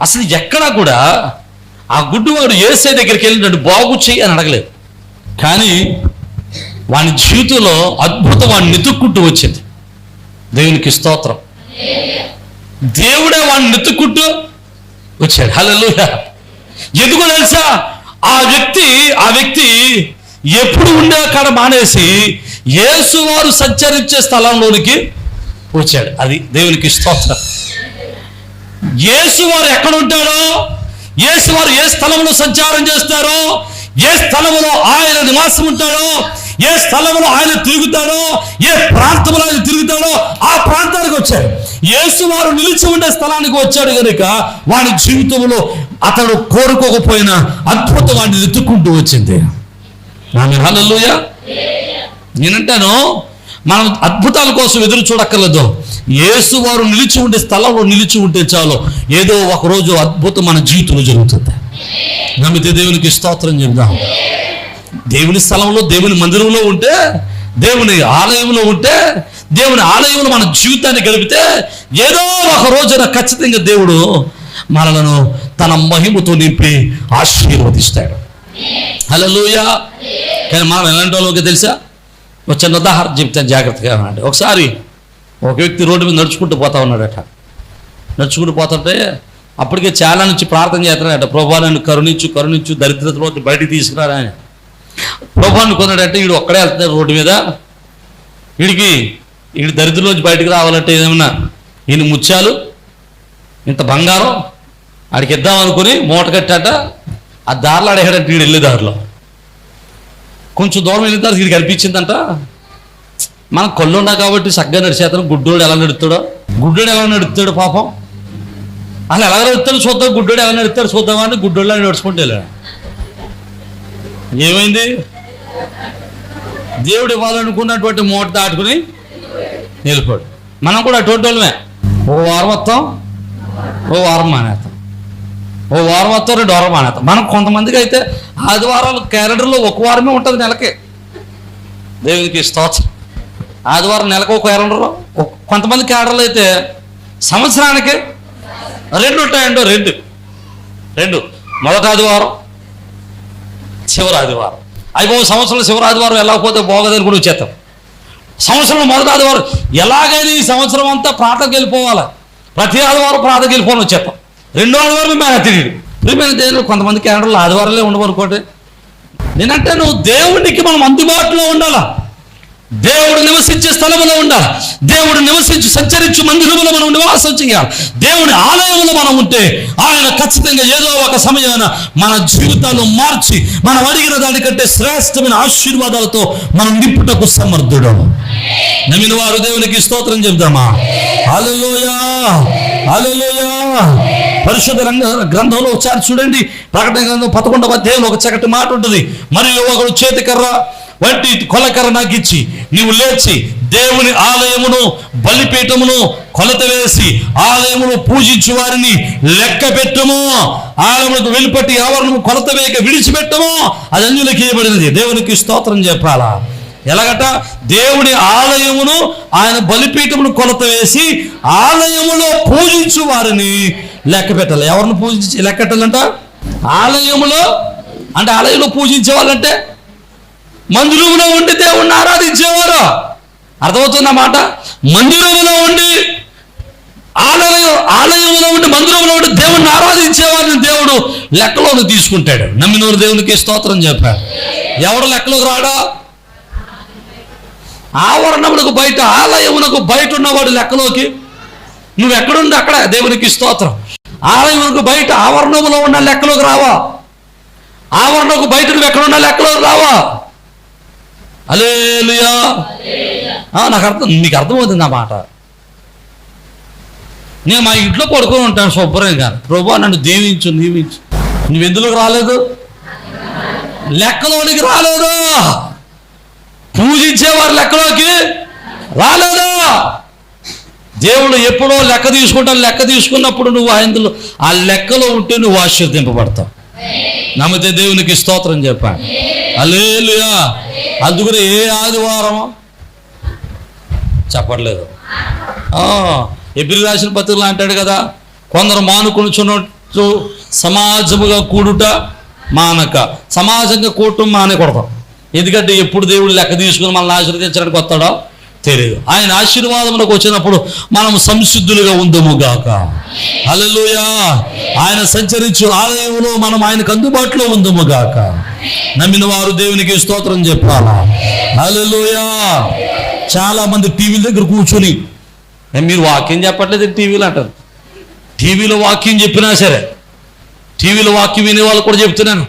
అసలు ఎక్కడా కూడా ఆ గుడ్డువాడు ఏసే దగ్గరికి వెళ్ళి నన్ను బాగు చెయ్యి అని అడగలేదు. కానీ వాని జీవితంలో అద్భుతం వాడిని వెతుక్కుంటూ వచ్చింది. దేవునికి స్తోత్రం. దేవుడే వాడిని వెతుక్కుంటూ వచ్చాడు. హలో ఎందుకో తెలుసా? ఆ వ్యక్తి ఆ వ్యక్తి ఎప్పుడు ఉండే కాడ మానేసి యేసు వారు సంచరించే స్థలంలోనికి వచ్చాడు. అది దేవునికి స్తోత్రం. యేసువారు ఎక్కడ ఉంటాడో యేసువారు ఏ స్థలంలో సంచారం చేస్తారో? ఏ స్థలంలో ఆయన నివాసం ఉంటాడో ఏ స్థలంలో ఆయన తిరుగుతాడో ఏ ప్రాంతంలో ఆయన తిరుగుతాడో ఆ ప్రాంతానికి వచ్చాడు యేసువారు నిలిచి ఉండే స్థలానికి వచ్చాడు కనుక వాడి జీవితంలో అతడు కోరుకోకపోయినా అద్భుతం వాడిని వెతుక్కుంటూ వచ్చింది. ఆమె హల్లెలూయా. నేనంటాను మనం అద్భుతాల కోసం ఎదురు చూడక్కర్లేదు. యేసు వారు నిలిచి ఉండే స్థలంలో నిలిచి ఉంటే చాలు. ఏదో ఒక రోజు అద్భుతం మన జీవితంలో జరుగుతుంది. నమ్మితే దేవునికి స్తోత్రం చెప్దాం దేవుని స్థలంలో దేవుని మందిరంలో ఉంటే దేవుని ఆలయంలో ఉంటే దేవుని ఆలయంలో మన జీవితాన్ని గడిపితే ఏదో ఒక రోజున ఖచ్చితంగా దేవుడు మనలను తన మహిమతో నింపి ఆశీర్వదిస్తాడు. హలో కానీ మనం ఎలాంటి వాళ్ళకి తెలుసా? ఒక చిన్న ఉదాహరణ చెప్తాను జాగ్రత్తగా అన్నాడు ఒకసారి ఒక వ్యక్తి రోడ్డు మీద నడుచుకుంటూ పోతా ఉన్నాడట. నడుచుకుంటూ పోతుంటే అప్పటికే చాలా నుంచి ప్రార్థన చేస్తున్నాడట. ప్రభా నన్ను కరుణించు కరుణించు దరిద్రతలో బయటికి తీసుకురారా అని. ప్రభాన్ని కొన్నాడంటే వీడు ఒక్కడే వెళ్తున్నాడు రోడ్డు మీద. వీడికి వీడి దరిద్రలోంచి బయటికి రావాలంటే ఏమన్నా ఈయన ముత్యాలు ఇంత బంగారం ఆడికి ఇద్దాం అనుకుని మూట కట్టాట. ఆ దారిలో అడిగాడంటే వీడు వెళ్ళే దారిలో. కొంచెం దూరం వెళ్ళిన తర్వాత ఇది కనిపించిందంట మనం కళ్ళు ఉన్నా కాబట్టి చక్కగా నడిచేతను గుడ్డోడు ఎలా నడుతాడో గుడ్డోడు ఎలా నడుపుతాడు పాపం? అసలు ఎలా నడుస్తాడు చూద్దాం. గుడ్డోడు ఎలా నడుస్తాడు చూద్దామని అని నడుచుకుంటే ఏమైంది? దేవుడు ఇవ్వాలనుకున్నటువంటి మూట దాటుకుని నిలిపాడు మనం కూడా అటువంటి వాళ్ళమే. ఓ వారం వస్తాం ఓ వారం మానేస్తాం. ఓ వారం వస్తాం రెండు వారం మానేస్తాం మనం కొంతమందికి అయితే ఆదివారాలు క్యాలెండర్లో ఒక వారమే ఉంటుంది నెలకి. దేవునికి స్తోత్రం. ఆదివారం నెలకు ఒక క్యాలెండర్? కొంతమంది క్యాలెండర్లు అయితే సంవత్సరానికి రెండు ఉంటాయండి? రెండు. రెండు. మొదటి ఆదివారం చివరి ఆదివారం. అయిపోయి సంవత్సరం చివరి ఆదివారం వెళ్ళకపోతే బాగోదని కూడా వచ్చేస్తాం. సంవత్సరం మొదటి ఆదివారం ఎలాగైనా ఈ సంవత్సరం అంతా ప్రార్థనకి వెళ్ళిపోవాలి. ప్రతి ఆదివారం ప్రార్థనకి వెళ్ళిపోని వచ్చేస్తాం. రెండో ఆదివారం మేము తిరిగి. ప్రియమైన దేవుడు కొంతమంది క్యాలెండర్లు ఆదివారాలే ఉండవనుకోండి నేనంటే నువ్వు దేవునికి మనం అందుబాటులో ఉండాలా? దేవుడు నివసించే స్థలంలో ఉండాలి? దేవుడు నివసించి సంచరించు మందిరంలో మనం నివాసం చేయాలి? దేవుని ఆలయంలో మనం ఉంటే ఆయన ఖచ్చితంగా ఏదో ఒక సమయాన మన జీవితాలు మార్చి మనం అడిగిన దానికంటే శ్రేష్టమైన ఆశీర్వాదాలతో మనం నిప్పుటకు సమర్థుడు. నమ్మిన వారు దేవునికి స్తోత్రం చెప్దామా అలలోయా అలలోయా పరిశుద్ధ రంగ గ్రంథంలో ఒకసారి చూడండి. ప్రకటన గ్రంథం పదకొండవ అధ్యాయంలో ఒక చక్కటి మాట ఉంటుంది. మరియు ఒకడు చేతికర్ర వంటి కొలకర్ర నాకు ఇచ్చి నీవు లేచి దేవుని ఆలయమును బలిపీఠమును కొలత వేసి ఆలయమును పూజించు వారిని లెక్క పెట్టము. ఆలయములకు వెలుపట్టి ఆవరణము కొలత వేయక విడిచిపెట్టము. అది అన్యులకి ఇవ్వబడినది దేవునికి స్తోత్రం చెప్పాలా? ఎలాగట? దేవుడి ఆలయమును ఆయన బలిపీఠమును కొలత వేసి ఆలయములో పూజించు వారిని లెక్క పెట్టాలి. ఎవరిని పూజించి లెక్క పెట్టాలంట? ఆలయములో అంటే ఆలయంలో పూజించే వాళ్ళంటే మందిరంలో ఉండి దేవుణ్ణి ఆరాధించేవారు. అర్థమవుతుందన్నమాట మందిరంలో ఉండి ఆలయం ఆలయంలో ఉండి మందిరంలో ఉండి దేవుణ్ణి ఆరాధించేవారిని దేవుడు లెక్కలోకి తీసుకుంటాడు. నమ్మినూరు దేవునికి స్తోత్రం చెప్పాడు. ఎవడు లెక్కలోకి రాడా? ఆవరణమునకు బయట ఆలయమునకు బయట ఉన్నవాడు లెక్కలోకి నువ్వు ఎక్కడుండి అక్కడ దేవునికి స్తోత్రం. ఆలయమునకు బయట ఆవరణములో ఉన్న లెక్కలోకి రావా? ఆవరణకు బయట నువ్వు ఎక్కడున్న లెక్కలోకి రావా? అలేలుయా ఆ, నాకు అర్థం నీకు అర్థమవుతుంది ఆ మాట. నేను మా ఇంట్లో పడుకొని ఉంటాను శుభ్రంగా. ప్రభా నన్ను దీవించు దీవించు నువ్వు ఎందులోకి రాలేదు? లెక్కలోనికి రాలేదు? పూజించేవారు లెక్కలోకి రాలేదు? దేవుడు ఎప్పుడో లెక్క తీసుకుంటాను లెక్క తీసుకున్నప్పుడు నువ్వు ఆయనలో ఆ లెక్కలో ఉంటే నువ్వు ఆశీర్దింపబడతావు నమ్మితే దేవునికి స్తోత్రం చెప్పాను అలేలుయా అందుకని ఏ ఆదివారం? చెప్పట్లేదు. ఎబ్రి రాసిన పత్రికలు అంటాడు కదా కొందరు మానుకొనుచున్న సమాజముగా కూడుట మానక. సమాజంగా కూడటం మానేకూడదు ఎందుకంటే ఎప్పుడు దేవుడు లెక్క తీసుకుని మనల్ని ఆశీర్వదించడానికి వస్తాడో తెలియదు ఆయన ఆశీర్వాదములకు వచ్చినప్పుడు మనం సంసిద్ధులుగా ఉందము గాక. అలలుయా ఆయన సంచరించు ఆలయంలో మనం ఆయనకు అందుబాటులో ఉందము గాక. నమ్మిన వారు దేవునికి స్తోత్రం చెప్పాలా? అలలుయా చాలా మంది టీవీల దగ్గర కూర్చొని మీరు వాక్యం చెప్పట్లేదు టీవీలు అంటారు. టీవీలో వాక్యం చెప్పినా సరే టీవీలో వాక్యం వినే వాళ్ళు కూడా చెప్తున్నాను.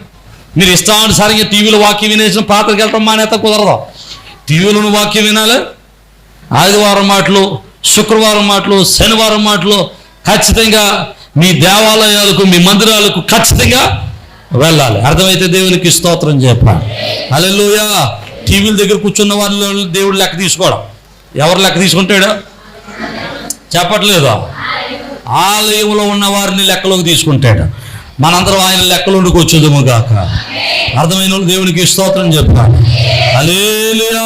మీరు ఇష్టానుసారంగా టీవీలో వాక్యం వినేసిన పాత్రకి వెళ్ళటం మానేత కుదరదు. టీవీలో వాక్యం వినాలి? ఆదివారం మాటలు శుక్రవారం మాటలు శనివారం మాటలు ఖచ్చితంగా మీ దేవాలయాలకు మీ మందిరాలకు ఖచ్చితంగా వెళ్ళాలి. అర్థమైతే దేవునికి స్తోత్రం చెప్పాలి. అలెలుయా టీవీల దగ్గర కూర్చున్న వాళ్ళు దేవుడు లెక్క తీసుకోవడం. ఎవరు లెక్క తీసుకుంటాడు? చెప్పట్లేదు? ఆలయంలో ఉన్న వారిని లెక్కలోకి తీసుకుంటాడు. మనందరం ఆయన లెక్కలోకి వచ్చేదేమో గాక. అర్థమైన దేవునికి స్తోత్రం చెప్పాలి. అలేలుయా